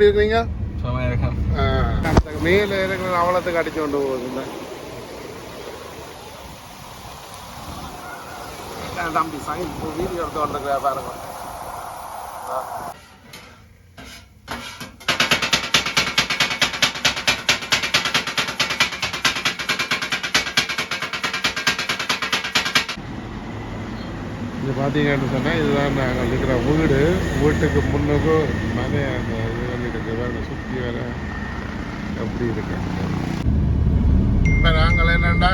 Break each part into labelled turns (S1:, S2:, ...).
S1: எப்படி இருக்கீங்க? மேல இருக்கிற அவலத்துக்கு அடிச்சு கொண்டு போகுது தம்பி சைன் வீடியோ எடுத்து வந்துருக்க பாருங்க. இது பார்த்தீங்கன்னு சொன்னால் இதுதான் நாங்கள் இருக்கிற வீடு. வீட்டுக்கு முன்னுக்கு மனை இருக்குது சுற்றி வர எப்படி இருக்கு? இப்போ நாங்கள் என்னென்னா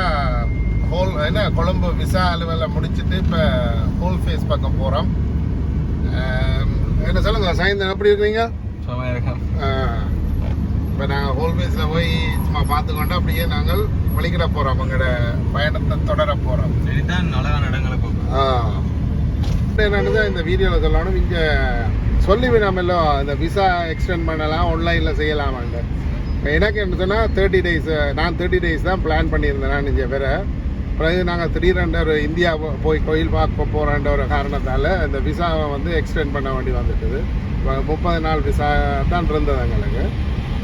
S1: ஹோல் என்ன கொழும்பு விசா அலுவலை முடிச்சுட்டு இப்போ ஹோல் ஃபேஸ் பக்கம் போகிறோம் என்ன சொல்லுங்க சாயந்தரம் எப்படி
S2: இருக்கேன்
S1: இப்போ நாங்கள் ஹோல் ஃபேஸில் போய் சும்மா பார்த்துக்கொண்டு அப்படியே நாங்கள் வழிகிட போகிறோம் உங்களோட பயணத்தை தொடர போகிறோம்
S2: சரிதான் அழகான இடங்களை போகும்
S1: என்னன்னு இந்த வீடியோவில் சொல்லணும் இங்கே சொல்லிவிடாமல்லோ இந்த விசா எக்ஸ்டெண்ட் பண்ணலாம் ஆன்லைனில் செய்யலாமாங்க இப்போ எனக்கு என்ன சொன்னால் தேர்ட்டி டேஸ் நான் தேர்ட்டி டேஸ் தான் பிளான் பண்ணியிருந்தேன் நான் இங்கே பேரை பிறகு நாங்கள் திடீரென்ற ஒரு இந்தியா போ- போய் கோயில் பார்க்க போகிறன்ற ஒரு காரணத்தால் இந்த விசாவை வந்து எக்ஸ்டெண்ட் பண்ண வேண்டி வந்துட்டுது. இப்போ முப்பது நாள் விசா தான் இருந்தது எங்களுக்கு.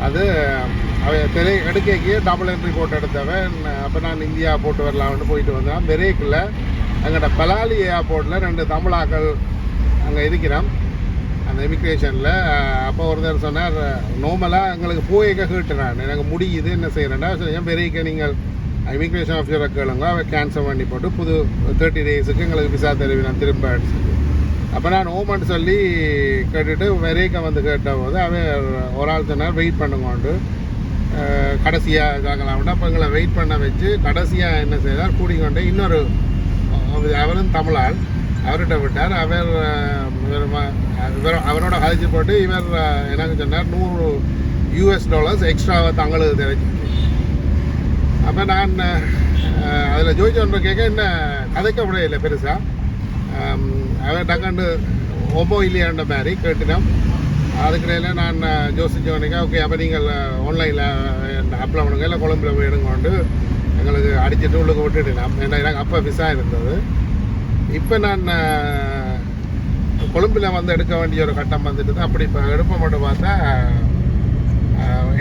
S1: அது அவ தெரிய எடுக்கைக்கு டபுள் என்ட்ரி போட்டு எடுத்தவன் அப்போ நான் இந்தியா போட்டு வரலாம்னு போயிட்டு வந்தேன். பெரேக்கில் எங்கள்கிட்ட பலாலி ஏர்போர்ட்டில் ரெண்டு தமிழாக்கள் அங்கே இருக்கிறோம் அந்த இமிக்ரேஷனில் அப்போ ஒருத்தர் சொன்னார் நோமலாக எங்களுக்கு போய்க்க கேட்டுறான் எனக்கு முடியுது என்ன செய்கிறேன்டா சொல்லியும் பெரியக்க நீங்கள் இமிக்ரேஷன் ஆஃபீஸரை கேளுங்க அவன் கேன்சல் பண்ணி போட்டு புது தேர்ட்டி டேஸுக்கு எங்களுக்கு விசா தெரிவி நான் திரும்ப அடிச்சுட்டு. அப்போ நான் ஓமன் சொல்லி கேட்டுட்டு வெரேக்க வந்து கேட்ட போது அவன் ஒரு ஆள் சொன்னார் வெயிட் பண்ணுங்கோண்டு. கடைசியாக இதாகலாம்ட்டு அப்போ எங்களை வெயிட் பண்ண வச்சு கடைசியாக என்ன செய்தார் கூடிக்கொண்டு இன்னொரு அவர் அவரும் தமிழால் அவர்கிட்ட விட்டார். அவர் அவரோட கழிச்சு போட்டு இவர் என்னன்னு எனக்கு சொன்னார் நூறு யூஎஸ் டாலர்ஸ் எக்ஸ்ட்ராவை தங்களுக்கு தெரிஞ்சு அப்போ நான் அதில் ஜோதிச்சோன்ற கேட்க என்ன கதைக்க முடியல பெருசாக அவன் டக்கண்டு ஒம்போ இல்லையான்ற மாதிரி கேட்டுட்டோம் அதுக்கிடையில் நான் ஜோசிச்சவனுக்கு ஓகே அப்போ நீங்கள் ஆன்லைனில் அப்ளை பண்ணுங்க இல்லை கொழம்புல போய் எடுங்கொண்டு எங்களுக்கு அடிச்சுட்டு உள்ளுக்கு விட்டுட்டேன் ஏன்னா எனக்கு அப்போ விசா இருந்தது. இப்போ நான் கொழும்பில் வந்து எடுக்க வேண்டிய ஒரு கட்டம் வந்துட்டு அப்படி இப்போ எடுப்ப மட்டும் பார்த்தா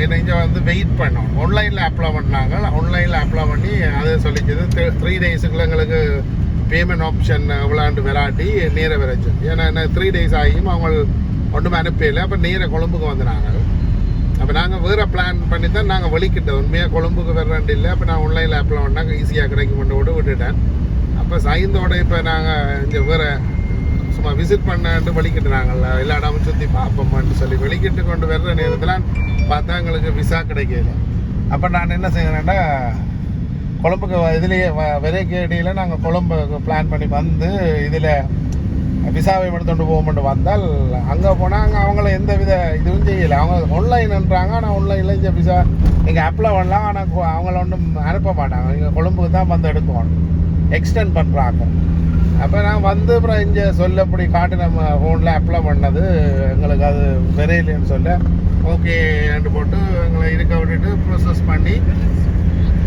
S1: என்னை இங்கே வந்து வெயிட் பண்ணோம். ஆன்லைனில் அப்ளை பண்ணாங்க. ஆன்லைனில் அப்ளை பண்ணி அது சொல்லிச்சது. த்ரீ டேஸுக்குள்ள எங்களுக்கு பேமெண்ட் ஆப்ஷன் விளாண்டு விளாட்டி நேர விரைச்சு ஏன்னா என்ன த்ரீ டேஸ் ஆகியும் அவங்க ஒன்றுமே அனுப்பல அப்போ நேர கொழும்புக்கு வந்துனாங்க அப்போ நாங்கள் வேறு பிளான் பண்ணி தான் நாங்கள் வலிக்கிட்டோம் உண்மையாக கொழும்புக்கு வர்றாண்டு இல்லை அப்போ நான் ஆன்லைனில் அப்ளை பண்ணாங்க. ஈஸியாக கிடைக்கும் கொண்டு விட்டு விட்டுட்டேன். இப்போ சைந்தோட இப்போ நாங்கள் இங்கே வேறு சும்மா விசிட் பண்ணான்ட்டு வெளிக்கிட்டு நாங்கள் எல்லா இடமும் சுற்றி பார்ப்போம்னு சொல்லி வெளிக்கிட்டு கொண்டு வர்ற நேரத்தில் பார்த்தா எங்களுக்கு விசா கிடைக்கல. அப்போ நான் என்ன செய்யறேன்னா கொழம்புக்கு இதுலேயே விரைக்கடியில் நாங்கள் கொழம்புக்கு பிளான் பண்ணி வந்து இதில் விசாவை எடுத்துகிட்டு போகும்போது வந்தால் அங்கே போனால் அங்கே அவங்கள எந்த வித இதுவும் செய்யலை. அவங்க ஆன்லைன்ன்றாங்க ஆனால் ஆன்லைனில் இந்த விசா நீங்கள் அப்ளை பண்ணலாம். ஆனால் அவங்கள ஒன்றும் அனுப்ப மாட்டாங்க. இங்கே கொழும்புக்கு தான் வந்து எடுக்கணும் எக்ஸ்டெண்ட் பண்ணுறாங்க அப்போ நான் வந்து அப்புறம் இங்கே சொல்லப்படி காட்டு நம்ம ஃபோனில் அப்ளை பண்ணது எங்களுக்கு அது விரையிலேன்னு சொல்ல. ஓகேன்னு போட்டு எங்களை இருக்க விட்டுட்டு ப்ரோசஸ் பண்ணி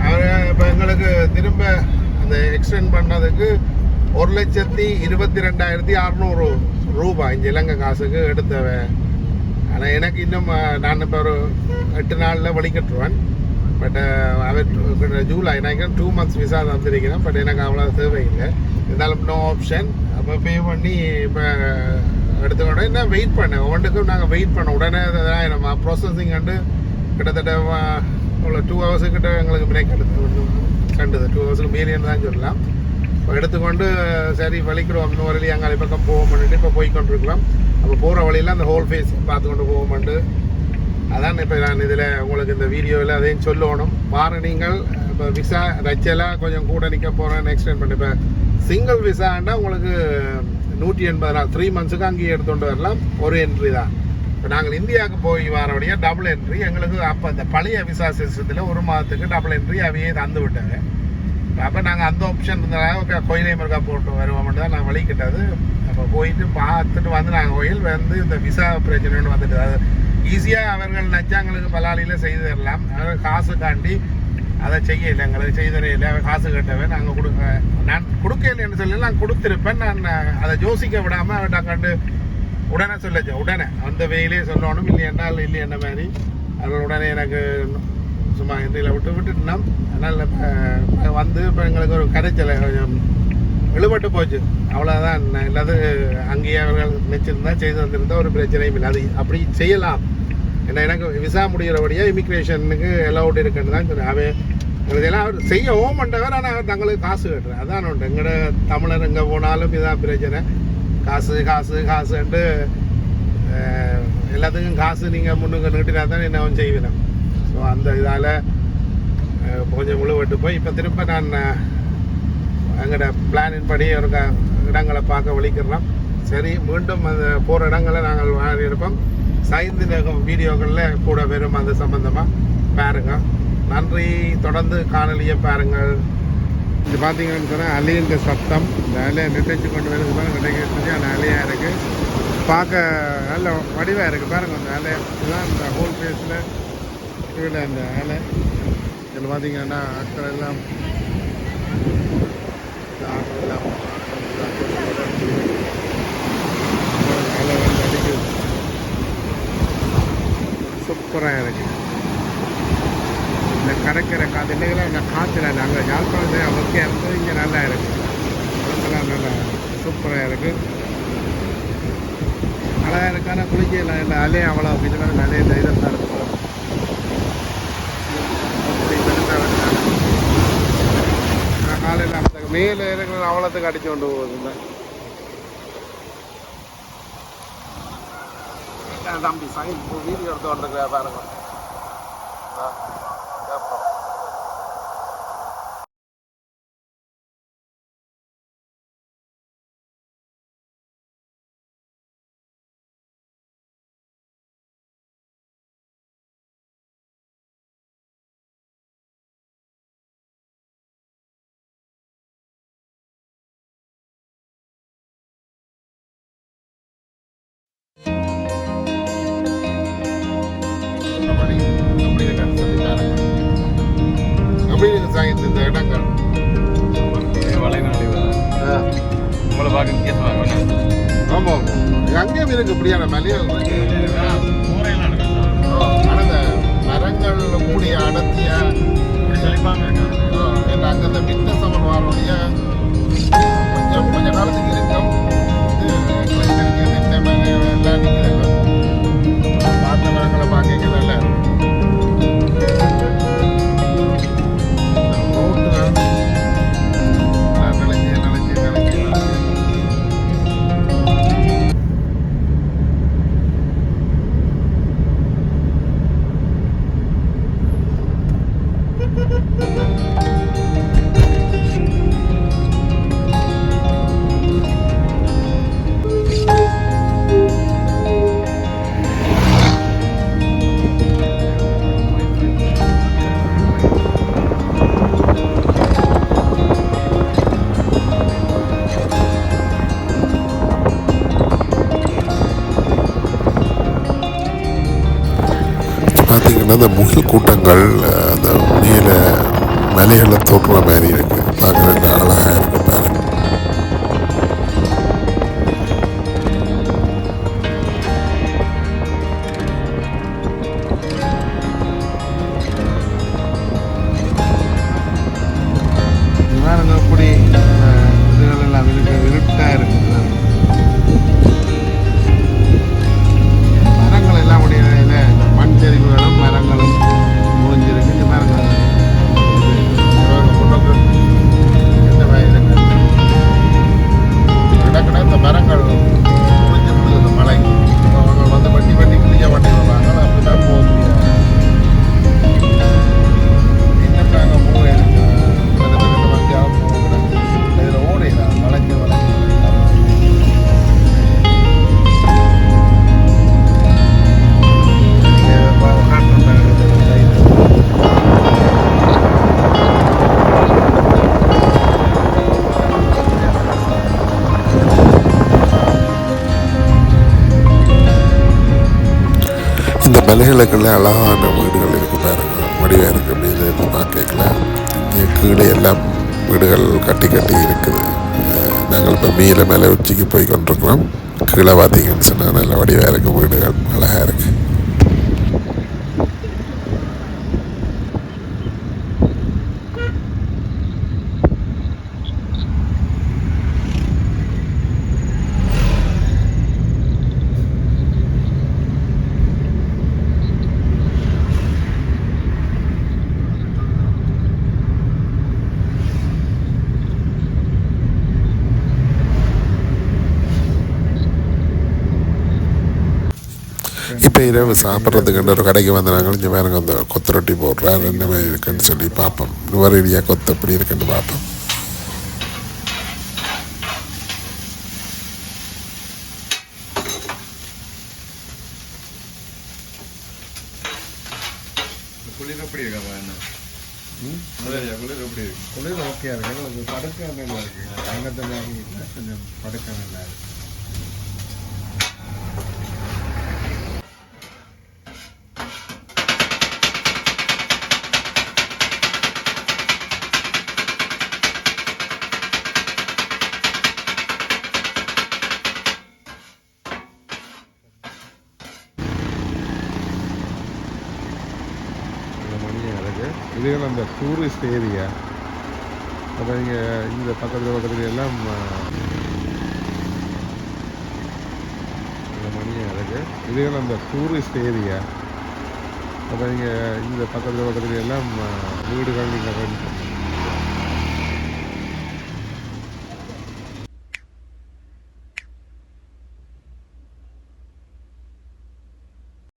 S1: அவர் இப்போ எங்களுக்கு திரும்ப அந்த எக்ஸ்டெண்ட் பண்ணதுக்கு ஒரு லட்சத்தி இருபத்தி ரெண்டாயிரத்தி அறநூறு ரூபாய் இங்கே இலங்கை காசுக்கு எடுத்தவன். ஆனால் எனக்கு இன்னும் நான் இப்போ ஒரு எட்டு நாளில் வழிகட்டுருவேன் பட் அவர் ஜூலை நான் டூ மந்த்ஸ் விசா தந்திருக்கிறேன். பட் எனக்கு அவ்வளோ தேவையில்லை. இருந்தாலும் நோ ஆப்ஷன் அப்போ பே பண்ணி இப்போ எடுத்துக்கணும் என்ன வெயிட் பண்ணேன். ஒன்றுக்கும் நாங்கள் வெயிட் பண்ணோம். உடனே தான் நம்ம ப்ராசஸிங் கண்டு கிட்டத்தட்ட உள்ள டூ ஹவர்ஸு கிட்ட எங்களுக்கு பிரேக் எடுத்து கண்டுது. டூ ஹவர்ஸில் மீறியன்னு தான் சொல்லலாம். இப்போ எடுத்துக்கொண்டு சரி வலிக்கிறோம். இன்னும் வரலையே அங்கே பக்கம் போவோம் பண்ணிட்டு இப்போ போய் கொண்டிருக்கலாம் அப்போ போகிற வழியில் அந்த ஹோல் ஃபேஸ் பார்த்து கொண்டு போவோம்ட்டு அதான் இப்போ நான் இதில் உங்களுக்கு இந்த வீடியோவில் அதையும் சொல்லணும். வார நீங்கள் இப்போ விசா ரச்சலாக கொஞ்சம் கூட நிற்க போகிறேன் எக்ஸ்டெண்ட் பண்ணி. இப்போ சிங்கிள் விசான்னா உங்களுக்கு நூற்றி எண்பது நாள் த்ரீ மந்த்ஸுக்கு அங்கேயே எடுத்துகிட்டு வரலாம். ஒரு என்ட்ரி தான். இப்போ நாங்கள் இந்தியாவுக்கு போய் வரவடைய டபுள் என்ட்ரி எங்களுக்கு அப்போ இந்த பழைய விசா சிஸ்டத்தில் ஒரு மாதத்துக்கு டபுள் என்ட்ரி அவையே தந்து விட்டாங்க அப்போ நாங்கள் அந்த ஆப்ஷன் இருந்ததாக ஓகே கோயிலே மருக்கா போட்டு வருவோம் தான் நான் வழிகிட்டது. அப்போ போயிட்டு பார்த்துட்டு வந்து நாங்கள் கோயில் வந்து இந்த விசா பிரச்சனைன்னு வந்துட்டு அது ஈஸியாக அவர்கள் நச்சாங்களுக்கு பலாளியில் செய்து தரலாம். அவர்கள் காசுக்காண்டி அதை செய்யலை எங்களுக்கு செய்தறையில் அவன் காசு கட்டவே நாங்கள் கொடுக்க நான் கொடுக்கலைன்னு சொல்லி நான் கொடுத்துருப்பேன். நான் அதை யோசிக்க விடாமல் அவன் கண்டு உடனே சொல்லச்சு உடனே அந்த வெயிலே சொல்லணும் இல்லை இல்லையென்னா இல்லை என்ன மாதிரி. அதனால் உடனே எனக்கு சும்மா இந்தியில் விட்டு விட்டுட்டோம் அதனால் இப்போ வந்து இப்போ எங்களுக்கு ஒரு கரைச்சலை கொஞ்சம் இழுபட்டு போச்சு. அவ்வளோதான் இல்லாத அங்கேயே அவர்கள் நினச்சிருந்தா செய்து வந்திருந்தா ஒரு பிரச்சனையும் இல்லை. அது அப்படி செய்யலாம். ஏன்னா எனக்கு விசா முடிகிறபடியாக இமிக்ரேஷனுக்கு அலௌட் இருக்குன்னு தான் சொன்னேன். அவன் இதெல்லாம் அவர் செய்ய ஓமண்டவர் ஆனால் அவர் தங்களுக்கு காசு கட்டுறேன். அதான் உண்டு. எங்கட தமிழர் எங்கே போனாலும் இதான் பிரச்சனை. காசு காசு காசுன்ட்டு எல்லாத்துக்கும் காசு நீங்கள் முன்னுக்கு நீட்டினா தான் என்ன அவன் செய்வேன். ஸோ அந்த இதால் கொஞ்சம் முழுவட்டு போய் இப்போ திரும்ப நான் அஹ், எங்களோட பிளானின் படி ஒரு க- இடங்களை பார்க்க வலிக்கிறோம். சரி மீண்டும் அந்த போகிற இடங்களை நாங்கள் வாங்கி இருப்போம் சைந்து வீடியோக்களில் கூட வெறும் அது சம்பந்தமாக பாருங்கள் நன்றி. தொடர்ந்து காணொலியை பாருங்கள். இது பார்த்தீங்கன்னு சொன்னால் அலையின்ற சத்தம். இந்த அலையை நிட்டைச்சு கொண்டு வருது பாருங்கள் நினைக்கிறது அந்த அலையாக இருக்குது பார்க்க நல்ல வடிவாக இருக்குது பாருங்கள் அந்த அலை. இதுதான் இந்த ஹோல் ஃபேஸில் கீழே அந்த அலை. இதில் பார்த்தீங்கன்னா ஆட்கள் எல்லாம் எல்லாம் அலை வந்து அடிக்குது சூப்பராக இருக்குது இந்த கடற்கரை காற்று இன்னைக்கெல்லாம் காற்றுல அங்கே யாழ்ப்பாணத்தை அவருக்கே இருந்தது இங்கே நல்லா இருக்குது அதெல்லாம் நல்லா சூப்பராக இருக்குது அழகாக இருக்கான குளிக்க இல்லை இல்லை அலையும் அவ்வளோ அப்படின்னு நிறைய இந்த தான் இருக்கும் காலையில் அந்த மேலே இருக்கிற அவ்வளோத்துக்கு அடிச்சு கொண்டு போகுது தம்பி சைன் வீடியோ எடுத்து வந்துருக்கா பாருங்க. சாயந்து இந்த இடங்கள்.
S2: உங்களை பார்க்க வித்தியாசமாக
S1: ஆமாம் அங்கேயும் இருக்கு இப்படியான
S2: நடக்கும்
S1: ஆனால் இந்த மரங்கள் மூடிய அடர்த்திய அங்கே இந்த மின்ன சமன் வாரோடைய கொஞ்சம் கொஞ்ச காலத்துக்கு
S3: பார்த்தீங்கன்னா இந்த முகில் கூட்டங்கள் அந்த மேலே மலைகளை தோற்றுற மாதிரி இருக்கு. பார்க்குறதுக்கு மலைகளுக்குள்ள அழகான வீடுகள் இருக்கு பாருங்க. வடிவாக இருக்கு. அப்படின்னு பார்க்கல இங்கே கீழே எல்லாம் வீடுகள் கட்டி கட்டி இருக்குது. நாங்கள் இப்போ மீன மேலே உச்சிக்கு போய் கொண்டிருக்கிறோம். கீழே பார்த்தீங்கன்னு சொன்னால் நல்ல வடிவாக இருக்குது வீடுகள் அழகாக இருக்குது இப்போ இரவு சாப்பிட்றதுக்குன்ற ஒரு கடைக்கு வந்து நாங்கள் இங்கே வேறுங்க அந்த கொத்து ரொட்டி போடுறாரு என்ன மாதிரி இருக்குன்னு சொல்லி பார்ப்போம். நுவரடியாக கொத்து எப்படி இருக்குன்னு பார்ப்போம்.
S2: குளிர் எப்படி இருக்கா என்ன? முதலியா குளிர் எப்படி இருக்கு?
S1: குளிர் ஓகே இருக்கு. படுக்க நல்லா இருக்கு. இல்லை கொஞ்சம் படுக்க நல்லா இருக்கு. இதுகள் அந்த டூரிஸ்ட் ஏரியா அப்போ இங்கே இந்த பக்கத்தில் பக்கத்தில் எல்லாம் மணியாக இருக்குது இதுகள் அந்த டூரிஸ்ட் ஏரியா அப்போ இங்கே இந்த பக்கத்தில் பக்கத்தில் எல்லாம் வீடுகள் நீங்கள்